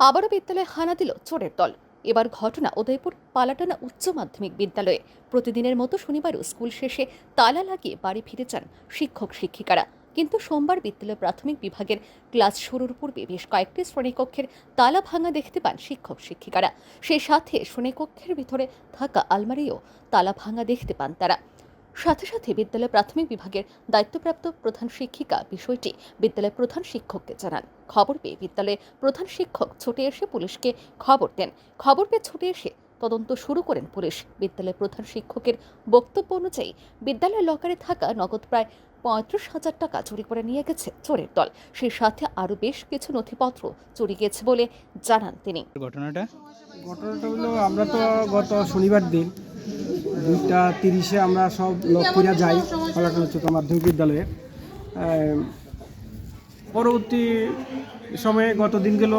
আবারও বিদ্যালয়ে হানা দিল চোরের দল। এবার ঘটনা উদয়পুর পালাটানা উচ্চ মাধ্যমিক বিদ্যালয়ে। প্রতিদিনের মতো শনিবারও স্কুল শেষে তালা লাগিয়ে বাড়ি ফিরে যান শিক্ষক, শিক্ষিকারা। কিন্তু সোমবার বিদ্যালয় প্রাথমিক বিভাগের ক্লাস শুরুর পূর্বে বেশ কয়েকটি শ্রেণীকক্ষের তালা ভাঙা দেখতে পান শিক্ষক, শিক্ষিকারা। সেই সাথে শ্রেণীকক্ষের ভিতরে থাকা আলমারিও তালা ভাঙা দেখতে পান তারা। সাথে সাথে বিদ্যালয় প্রাথমিক বিভাগের দায়িত্বপ্রাপ্ত প্রধান শিক্ষিকা বিষয়টি বিদ্যালয় প্রধান শিক্ষককে জানান। খবর পেয়ে বিদ্যালয়ে প্রধান শিক্ষক ছুটে এসে পুলিশকে খবর দেন। খবর পেয়ে ছুটে এসে তদন্ত শুরু করেন পুলিশ। বিদ্যালয়ের প্রধান শিক্ষকের বক্তব্য অনুযায়ী বিদ্যালয়ের লকারে থাকা নগদ প্রায় পঁয়ত্রিশ হাজার টাকা চুরি করে নিয়ে গেছে চোরের দল। সেই সাথে আরও বেশ কিছু নথিপত্র চুরি গেছে বলে জানান তিনি। ঘটনাটা? ঘটনাটা হলো আমরা তো গত শনিবার দিন দুইটা তিরিশে আমরা সব লোক লক্ষ্মীরা যাই ফলাটন উচ্চতর মাধ্যমিক বিদ্যালয়ে। পরবর্তী সময়ে গত দিন গেল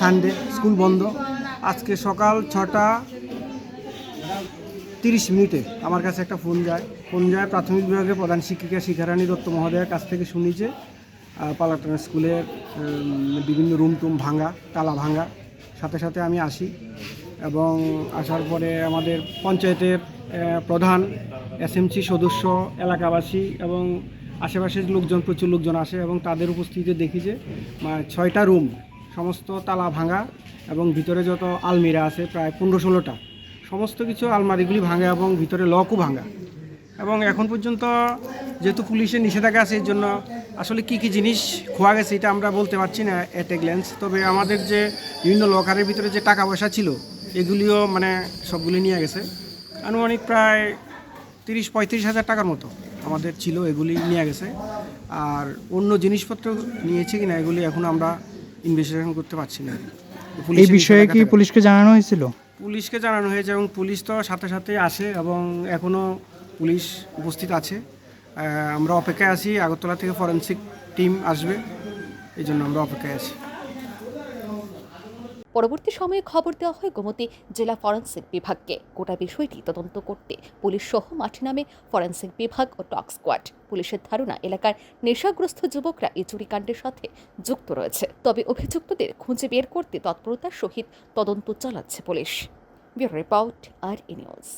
সানডে স্কুল বন্ধ। আজকে সকাল ছটা তিরিশ মিনিটে আমার কাছে একটা ফোন যায়। ফোন যায় প্রাথমিক বিভাগের প্রধান শিক্ষিকা শিখারানী দত্ত মহোদয়ের কাছ থেকে শুনি যে পালাটানা স্কুলের বিভিন্ন রুম টুম ভাঙা, তালা ভাঙা। সাথে সাথে আমি আসি। এবং আসার পরে আমাদের পঞ্চায়েতের প্রধান এসএমসি সদস্য এলাকাবাসী এবং আশেপাশের লোকজন প্রচুর লোকজন আসে এবং তাদের উপস্থিতিতে দেখি যে মানে, ছয়টা রুম সমস্ত তালা ভাঙা এবং ভিতরে যত আলমিরা আছে প্রায় পনেরো ষোলোটা। সমস্ত কিছু আলমারিগুলি ভাঙা এবং ভিতরে লকও ভাঙা। এবং এখন পর্যন্ত যেহেতু পুলিশের নিষেধাজ্ঞা আছে এর জন্য আসলে কি কি জিনিস খোয়া গেছে এটা আমরা বলতে পারছি না এট এ গ্ল্যান্স তবে আমাদের যে বিভিন্ন লকারের ভিতরে যে টাকা পয়সা ছিল এগুলিও মানে সবগুলি নিয়ে গেছে। আনুমানিক প্রায় তিরিশ পঁয়ত্রিশ হাজার টাকার মতো আমাদের ছিল এগুলি নিয়ে গেছে। আর অন্য জিনিসপত্র নিয়েছে কিনা এগুলি এখন আমরা ইনভেস্টিগেশন করতে পারছি না। এই বিষয়ে কি পুলিশকে জানানো হয়েছিল? পুলিশকে জানানো হয়েছে এবং পুলিশ তো সাথে সাথে আসে এবং এখনও পুলিশ উপস্থিত আছে। আমরা অপেক্ষায় আছি আগরতলা থেকে ফরেন্সিক টিম আসবে। এই জন্য আমরা অপেক্ষায় আছি। পরবর্তী সময়ে খবর দেওয়া হয় গোমতী জেলা ফরেন্সিক বিভাগকে। গোটা বিষয়টি তদন্ত করতে পুলিশ সহ মাঠে নামে ফরেন্সিক বিভাগ ও টক স্কোয়াড। পুলিশের ধারণা, এলাকার নেশাগ্রস্ত যুবকরা এই চুরিকাণ্ডের সাথে যুক্ত রয়েছে। তবে অভিযুক্তদের খুঁজে বের করতে তৎপরতার সহিত তদন্ত চালাচ্ছে পুলিশ। ব্যুরো রিপোর্ট, আর ই নিউজ।